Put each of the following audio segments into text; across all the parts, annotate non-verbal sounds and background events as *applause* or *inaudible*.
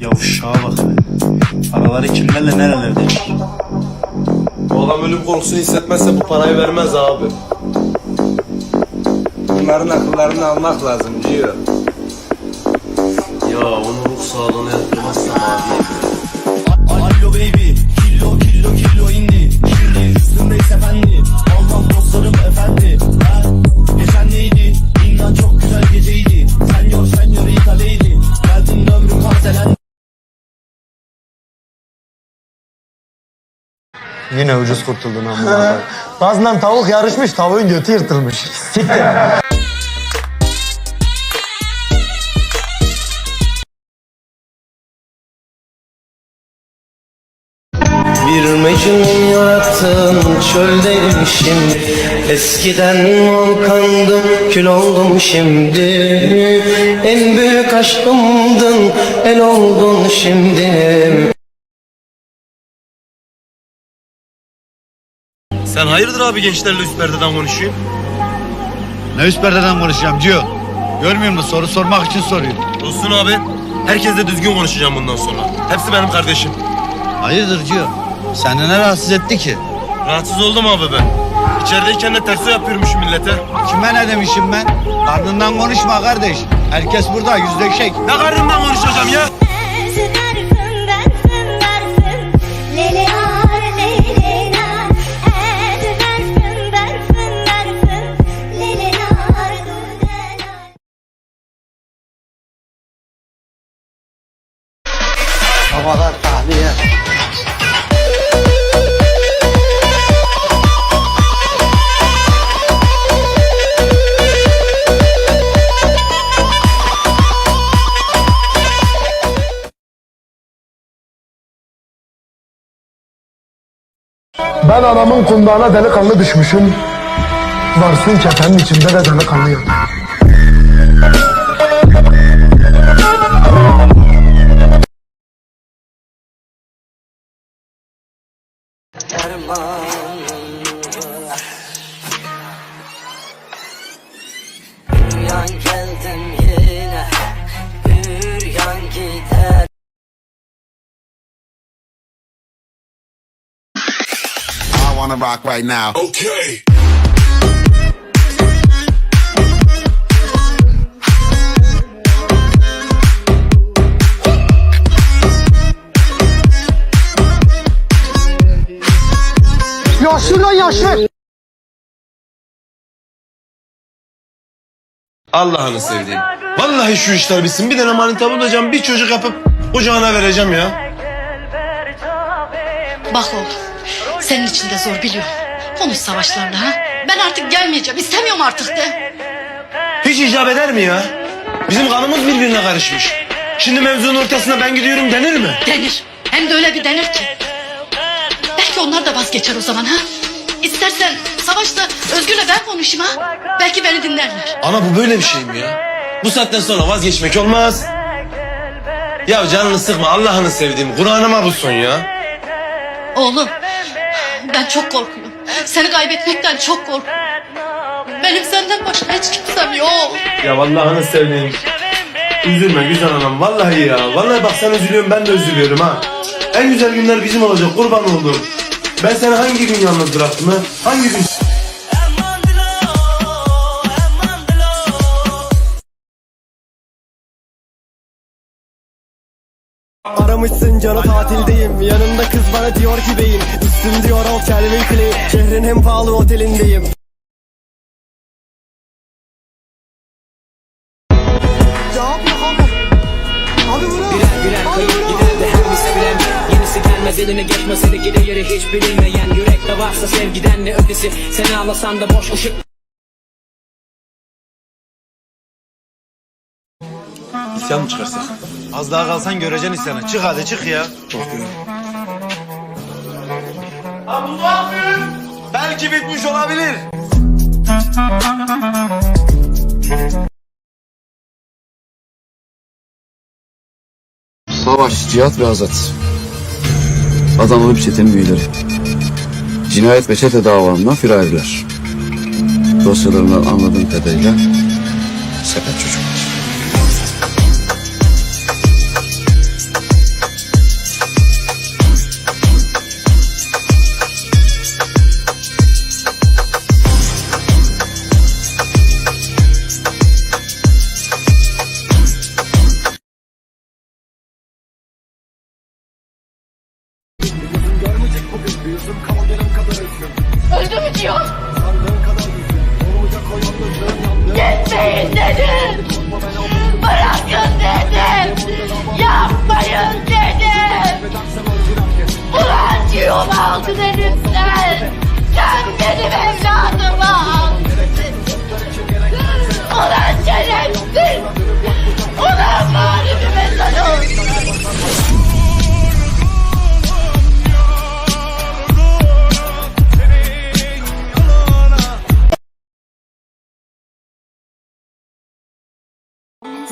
Ya uşağa bak. Paraları kimlerle nerelerde? Bu adam ölüm korkusunu hissetmezse bu parayı vermez abi. Bunların akıllarını almak lazım diyor. Ya onu ruh sağlığına yatırmazsam abi. Yine ucuz kurtuldun amma. Gazla *laughs* tavuk yarışmış, tavuğun götü yırtılmış. Siktir. *laughs* Bir mecnun yarattın çöldeyim şimdi Eskiden volkandım kül oldum şimdi En büyük aşkımdın el oldun şimdi Sen hayırdır abi gençlerle üst perdeden konuşuyorsun? Ne üst perdeden konuşacağım diyor. Görmüyor musun? Soru sormak için soruyor. Olsun abi. Herkesle düzgün konuşacağım bundan sonra. Hepsi benim kardeşim. Hayırdır diyor. Seni ne rahatsız etti ki? Rahatsız oldum abi ben. İçerideyken de terso yapıyormuşum millete. Kime ne demişim ben? Karnından konuşma kardeş. Herkes burada yüzleşek. Ne karnından konuşacağım ya? Ben anamın kundağına delikanlı düşmüşüm. Varsın kefenin içinde de delikanlı yok. Yan I wanna rock right now. Yaşlı lan yaşlı. Allah'ını sevdiğim. Vallahi şu işler bitsin. Bir tane manita bulacağım. Bir çocuk yapıp kucağına vereceğim ya. Bak oğlum, senin için de zor biliyorum. Konuş savaşlarla ha. Ben artık gelmeyeceğim, istemiyorum artık de. Hiç icap eder mi ya? Bizim kanımız birbirine karışmış. Şimdi mevzunun ortasına ben gidiyorum denir mi? Denir. Hem de öyle bir denir ki. Belki onlar da vazgeçer o zaman ha. İstersen Savaş'la Özgür'le ben konuşayım ha. Belki beni dinlerler. Ana bu böyle bir şey mi ya? Bu saatten sonra vazgeçmek olmaz. Ya canını sıkma Allah'ını sevdiğim. Kur'an'ıma bu son ya. Oğlum, ben çok korkuyorum. Seni kaybetmekten çok korkuyorum. Benim senden başka hiç kimsem yok. Ya Allah'ını sevdiğim. Üzülme güzel anam vallahi ya. Vallahi bak sen üzülüyorsun ben de üzülüyorum ha. En güzel günler bizim olacak kurban oldum. Ben seni hangi gün yalnız bıraktım ha? Hangi gün? Aramışsın canı tatildeyim. Yanımda kız bana diyor ki beyim Üstüm diyor al Calvin Klein. Şehrin en pahalı otelindeyim. Cevap yok abi. Abi bunu. Birer birer kayıp giderdi her bir sevilen Yenisi gelmez eline geçmese de geri yeri hiç bilinmeyen. Yürekte varsa sevgiden ne ötesi? Seni ağlasan da boş ışık İsyan mı çıkarsak? Az daha kalsan göreceksin isyanı. Çık hadi çık ya. Belki bitmiş olabilir. Savaş, cihat ve azat. Adanalı bir çetenin üyeleri. Cinayet ve çete davalarından firariler. Dosyalarından anladığım kadarıyla sepet çocuklar.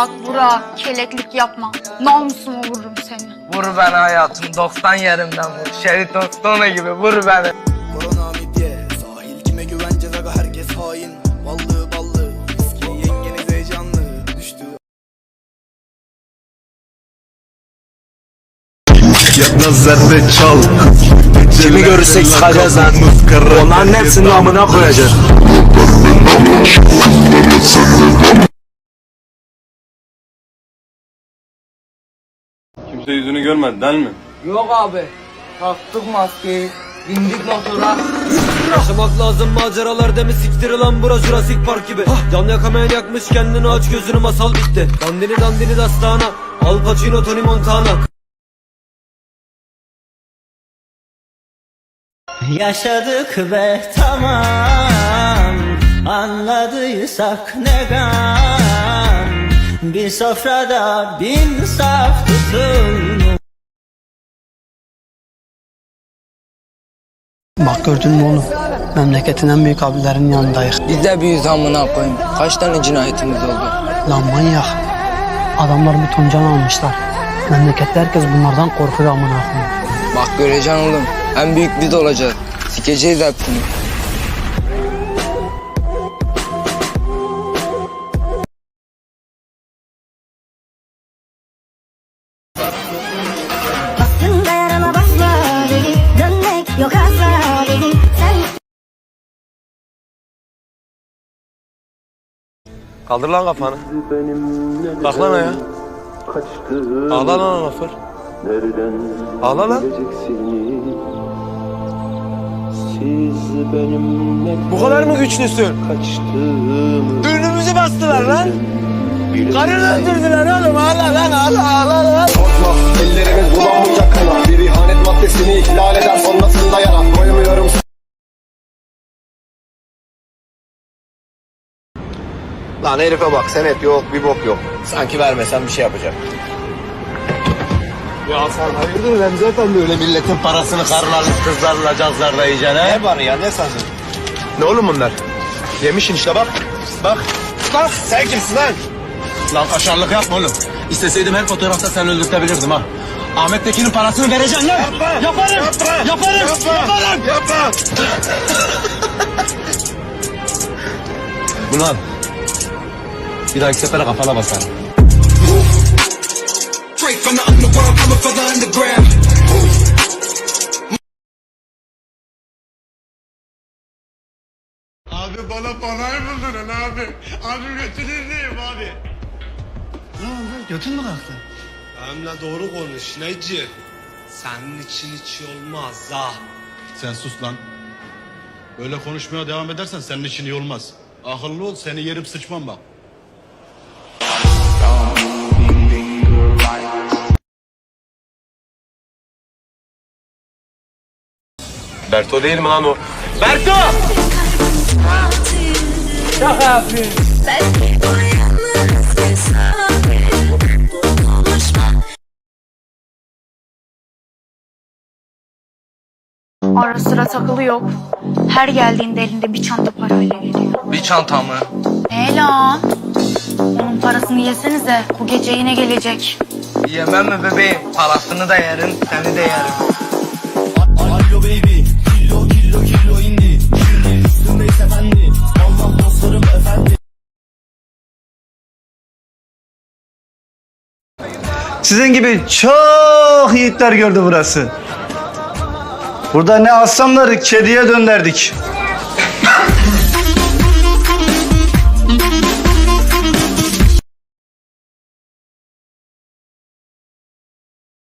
Bak Burak, keleklik yapma. Namusuma vururum seni. Vur beni hayatım 90 yerimden vur. Şerit Ostone gibi vur beni. Korona midye Sahil kime güveneceğiz aga herkes hain Ballı ballı Eski yengeniz heyecanlı Düştü Kimi görürsek sıkacağız lan. Onların hepsinin amına koyacağız. Kimse yüzünü görmedi değil mi? Yok abi. Taktık maskeyi. Bindik motora. Yaşamak lazım maceralar demi siktir lan bura Jurassic Park gibi Can yakamayan yakmış kendini aç gözünü masal bitti Dandini dandini dastana Al Pacino Tony Montana Yaşadık ve tamam Anladıysak ne gam Bir sofrada bin saf tutulmuş Bak gördün mü oğlum? Memleketin en büyük abilerin yanındayız. Biz de büyüyüz amına koyayım. Kaç tane cinayetimiz oldu? Lan manyak. Adamlar bir ton can almışlar. Memlekette herkes bunlardan korkuyor amına koyayım. Bak göreceksin oğlum. En büyük biz olacağız. Sikeceğiz hepsini. Kaldır lan kafanı. Kalk lan ayağa. Ağla lan anafır. Ağla lan. Bu kadar mı güçlüsün? Düğünümüzü bastılar lan. Karını öldürdüler oğlum. Ağla lan ağla ağla lan. Ellerimiz bulanmayacak Lan herife bak senet yok bir bok yok. Sanki vermesen bir şey yapacak. Ya sen hayırdır Remzi Efendi öyle milletin parasını karlarla kızlarla cazlarla yiyeceksin he? Ne var ya ne sandın? Ne oğlum bunlar? Yemişin işte bak. Bak. Bak sen kimsin lan? Lan aşağılık yapma oğlum. İsteseydim her fotoğrafta sen öldürtebilirdim ha. Ahmet Tekin'in parasını vereceksin lan. Yapma. Yaparım. Yapma. Yaparım. Yapma. Yaparım. Yapma. *laughs* Ulan. Bir dahaki sefere kafana basarım. Abi bana panay buldurun abi. Abi götürürlüyüm abi. Ne oldu? Götün mü kalktı? Benimle doğru konuş Neci. Senin için hiç olmaz ha. Sen sus lan. Böyle konuşmaya devam edersen senin için iyi olmaz. Akıllı ol seni yerim sıçmam bak. Berto değil mi lan o? Ara sıra takılı yok. Her geldiğinde elinde bir çanta parayla geliyor. Bir çanta mı? E lan? Onun parasını yesenize. Bu gece yine gelecek. Yemem mi bebeğim? Parasını da yerim, seni de yerim. Sizin gibi çok yiğitler gördü burası. Burada ne aslanları kediye dönderdik.